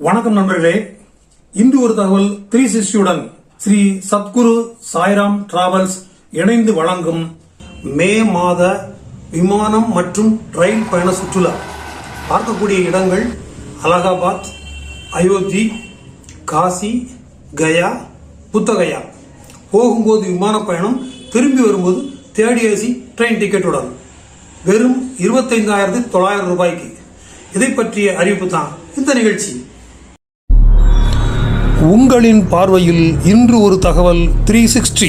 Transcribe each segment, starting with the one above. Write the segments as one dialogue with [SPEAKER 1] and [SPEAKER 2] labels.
[SPEAKER 1] வணக்கம் நண்பர்களே. இன்று ஒரு தகவல் த்ரீ சிக்ஸ்டியுடன் ஸ்ரீ சத்குரு சாய்ராம் டிராவல்ஸ் இணைந்து வழங்கும் மே மாத விமானம் மற்றும் ரயில் பயண சுற்றுலா. பார்க்கக்கூடிய இடங்கள் அலகாபாத் அயோத்தி காசி கயா புத்தகயா. போகும்போது விமான பயணம் திரும்பி வரும்போது தேர்ட் ஏசி ட்ரெயின் டிக்கெட்டுடன் வெறும் இருபத்தைந்தாயிரத்தி தொள்ளாயிரம் ரூபாய்க்கு. இதை பற்றிய அறிவிப்பு தான் இந்த நிகழ்ச்சி. உங்களின் பார்வையில் இன்று ஒரு தகவல் த்ரீ சிக்ஸ்டி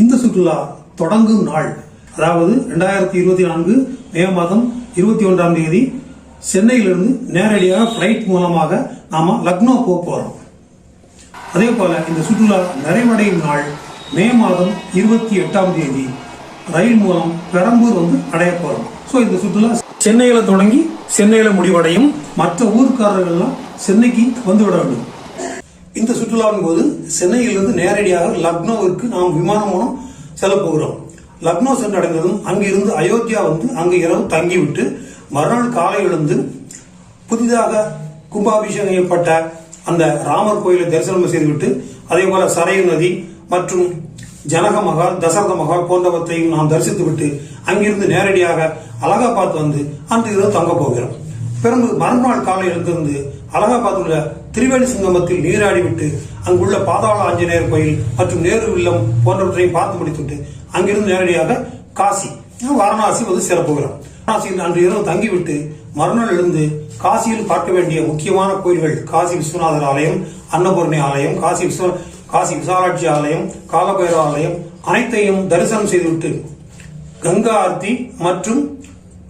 [SPEAKER 1] இந்த சுற்றுலா தொடங்கும் நாள் அதாவது ரெண்டாயிரத்தி இருபத்தி நான்கு மே மாதம் இருபத்தி ஒன்றாம் தேதி சென்னையிலிருந்து நேரடியாக ஃப்ளைட் மூலமாக நாம லக்னோ போக போறோம். அதே போல இந்த சுற்றுலா நிறைவடையும் நாள் மே மாதம் இருபத்தி எட்டாம் தேதி. ரயில் மூலம் பெரம்பூர் வந்து அடைய போறோம். ஸோ இந்த சுற்றுலா சென்னையில தொடங்கி சென்னையில முடிவடையும் மற்ற ஊர்க்காரர்கள்லாம் சென்னைக்கு வந்து விட வேண்டும். இந்த சுற்றுலாவின் போது சென்னையிலிருந்து நேரடியாக லக்னோவிற்கு நாம் விமானம் மூலம் செல்ல போகிறோம். லக்னோ சென்றடைந்ததும் அங்கிருந்து அயோத்தியா வந்து அங்கு இரவு தங்கிவிட்டு மறுநாள் காலை எழுந்து புதிதாக கும்பாபிஷேகம் செய்யப்பட்ட அந்த ராமர் கோயிலை தரிசனம் செய்துவிட்டு அதே போல சரையு நதி மற்றும் ஜனக மகால் தசரத மகால் போன்றவற்றையும் நாம் தரிசித்துவிட்டு அங்கிருந்து நேரடியாக அலகாபாத் வந்து அன்று இரவு தங்க போகிறோம். பிறகு மறுநாள் காலை எழுந்திருந்து அலகாபாத் உள்ள திரிவேணி சங்கமத்தில் நீராடிவிட்டு அங்குள்ள பாதாள ஆஞ்சநேயர் கோயில் மற்றும் நேரு இல்லம் போன்றவற்றையும் பார்த்து முடித்துவிட்டு அங்கிருந்து நேரடியாக காசி வாரணாசி வந்து சிறப்புகிறோம் வாரணாசியில் அன்று இரவு தங்கிவிட்டு மறுநாள் எழுந்து காசியில் பார்க்க வேண்டிய முக்கியமான கோயில்கள் காசி விஸ்வநாதர் ஆலயம் அன்னபூர்ணி ஆலயம் காசி விஸ்வ காசி விசாலாட்சி ஆலயம் காலபைர ஆலயம் அனைத்தையும் தரிசனம் செய்துவிட்டு கங்கா ஆர்த்தி மற்றும்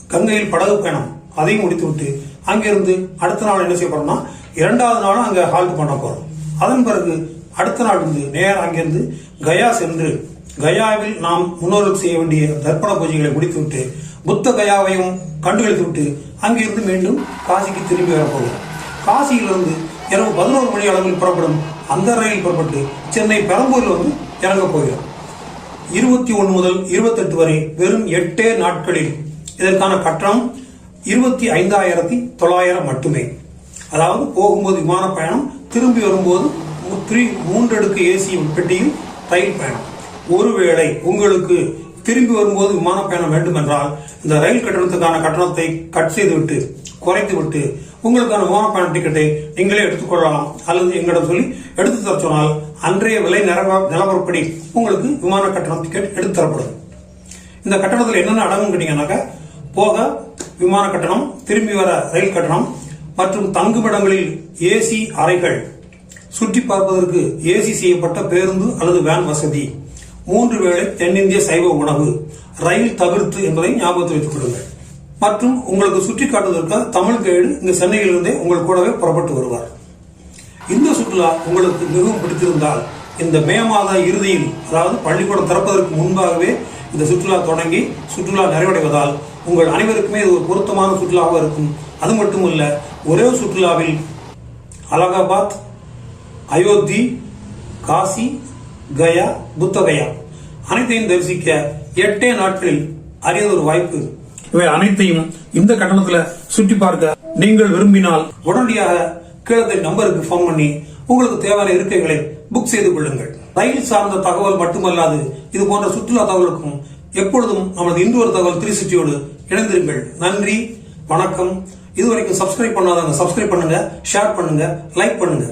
[SPEAKER 1] கங்கையில் படகு பயணம் அதையும் முடித்துவிட்டு அங்கிருந்து அடுத்த நாள் என்ன செய்ய போறோம்னா இரண்டாவது நாளும் அங்கே ஹால்ட் பண்ண போறோம். அதன் பிறகு அடுத்த நாள் வந்து நேரம் அங்கிருந்து கயா சென்று கயாவில் நாம் முன்னோர்கள் செய்ய வேண்டிய தர்ப்பண பூஜைகளை முடித்துவிட்டு புத்த கயாவையும் கண்டுகளித்து விட்டு அங்கிருந்து மீண்டும் காசிக்கு திரும்பி வரப்போகிறோம் காசியிலிருந்து இரவு பதினோரு மணி அளவில் புறப்படும் அந்த ரயில் புறப்பட்டு சென்னை பெரம்பூரில் வந்து இறங்க போகிறோம் இருபத்தி ஒன்று முதல் இருபத்தெட்டு வரை வெறும் எட்டே நாட்களில் இதற்கான கட்டணம் இருபத்தி ஐந்தாயிரத்தி தொள்ளாயிரம் மட்டுமே. அதாவது போகும்போது விமான பயணம் திரும்பி வரும்போது த்ரீ மூன்றடுக்கு ஏசி பெட்டியில் ரயில் பயணம். ஒருவேளை உங்களுக்கு திரும்பி வரும்போது விமான பயணம் வேண்டும் என்றால் இந்த ரயில் கட்டணத்துக்கான கட்டணத்தை கட் செய்துவிட்டு குறைத்துவிட்டு உங்களுக்கான விமானப்பயண டிக்கெட்டை நீங்களே எடுத்துக்கொள்ளலாம் அல்லது எங்களிடம் சொல்லி எடுத்து தர சொன்னால் அன்றைய விலை நிலவரப்படி உங்களுக்கு விமான கட்டணம் டிக்கெட் எடுத்து தரப்படும். இந்த கட்டணத்தில் என்னென்ன அடங்கும் கேட்டீங்கன்னாக்கா போக விமான கட்டணம் திரும்பி வர ரயில் கட்டணம் மற்றும் தங்குமிடங்களில் ஏசி அறைகள். சுற்றி பார்ப்பதற்கு ஏசி செய்யப்பட்ட பேருந்து அல்லது வேன் வசதி. மூன்று வேளை தென்னிந்திய சைவ உணவு. ரயில் தவிர்த்து என்பதை ஞாபகத்தில் வைத்துக் கொள்ளுங்கள். மற்றும் உங்களுக்கு சுற்றி காட்டுவதற்காக தமிழ் கைடு இங்கு சென்னையிலிருந்தே உங்கள் கூடவே புறப்பட்டு வருவார். இந்த சுற்றுலா உங்களுக்கு மிகவும் பிடித்திருந்தால் இந்த மே மாத இறுதியில் அதாவது பள்ளிக்கூடம் திறப்பதற்கு முன்பாகவே இந்த சுற்றுலா தொடங்கி சுற்றுலா நிறைவடைவதால் உங்கள் அனைவருக்குமே இது ஒரு பொருத்தமான சுற்றுலாவாக இருக்கும். அது மட்டுமல்ல ஒரே சுற்றுலாவில் அலகாபாத் அயோத்தி காசி கயா புத்தகயா அனைத்தையும் தரிசிக்க எட்டே நாட்களில் ஒரு வாய்ப்பு இவை அனைத்தையும் இந்த கட்டணத்துல சுற்றி பார்க்க நீங்கள் விரும்பினால் உடனடியாக கீழே நம்பருக்கு ஃபோன் பண்ணி உங்களுக்கு தேவையான இருக்கைகளை புக் செய்து கொள்ளுங்கள். ரயில் சார்ந்த தகவல் மட்டுமல்லாது இது போன்ற சுற்றுலா தகவலுக்கும் எப்பொழுதும் நமது இன்று ஒரு தகவல் த்ரீ சிட்டியோடு இணைந்திருங்கள். நன்றி வணக்கம். இதுவரைக்கும் சப்ஸ்கிரைப் பண்ணாதவங்க சப்ஸ்கிரைப் பண்ணுங்க ஷேர் பண்ணுங்க லைக் பண்ணுங்க.